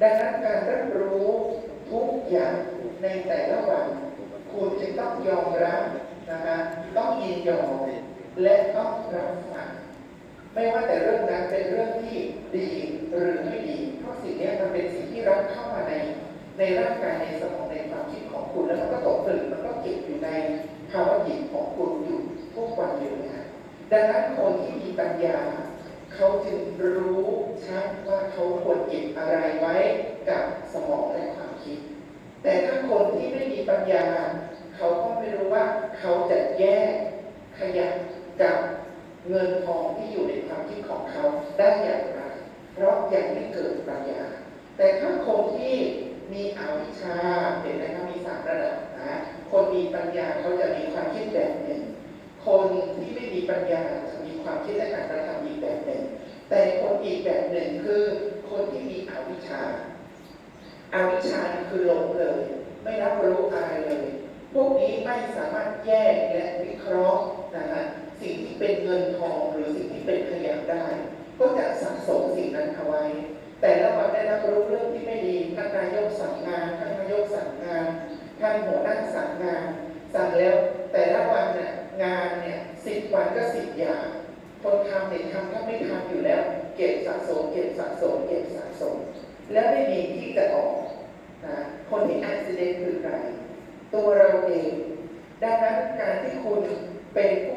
ดังนั้นการรับรู้ทุกอย่างในแต่ละวัน คุณจึงต้องยอมรับนะคะต้องยินยอมและต้องรับฟังไม่ว่าแต่เรื่องนั้นเป็นเรื่องที่ดีหรือไม่ดีเพราะสิ่งนี้มันเป็นสิ่งที่รับเข้ามาในในร่างกายในสมองในความคิดของคุณแล้วมันก็ตกผลึกมันก็เก็บอยู่ในภาวะจิตของคุณอยู่ทุกวันอยู่นะดังนั้นคนที่มีปัญญา เขาจึงรู้ ชัดว่าเขาควรเก็บอะไรไว้กับสมองและความคิด แต่ถ้าคนที่ไม่มีปัญญา เขาก็ไม่รู้ว่าเขาจะแยกขยะกับเงินทองที่อยู่ในความคิดของเขาได้อย่างไร เพราะยังไม่เกิดปัญญา แต่ถ้าคนที่มีอวิชชาเห็นไหมครับมีสามระดับนะคนมีปัญญาเขาจะมีความคิดแบบหนึ่ง คนที่ไม่มีปัญญาจะมีความคิดและการระทำอีกแบบหนึ่ง แต่คนอีก แบบหนึ่งคือคนที่มีอวิชชาอวิชชาคือหลงเลย ไม่รับรู้อะไรเลย พวกนี้ไม่สามารถแยกและวิเคราะห์นะฮะสิ่งที่เป็นเงินทองหรือสิ่งที่เป็นขยะได้ ก็จะสะสมสิ่งนั้นเอาไว้ แต่ละวันได้รับรู้เรื่องที่ไม่ดีท่านนายกสั่งงานท่านนายกสั่งงานท่านหัวหน้าสั่งงาน สั่งแล้วแต่ละวันเนี่ยงานเนี่ยสิบวันก็สิบอย่างคนทำเนี่ยทำทำอยู่แล้ว สะสม เก็บสะสม เก็บสะสม แล้วไม่มีที่จะออกนะคนที่อักซิเดนคือใครตัวเราเอง ดังนั้นการที่คุณเป็นผู้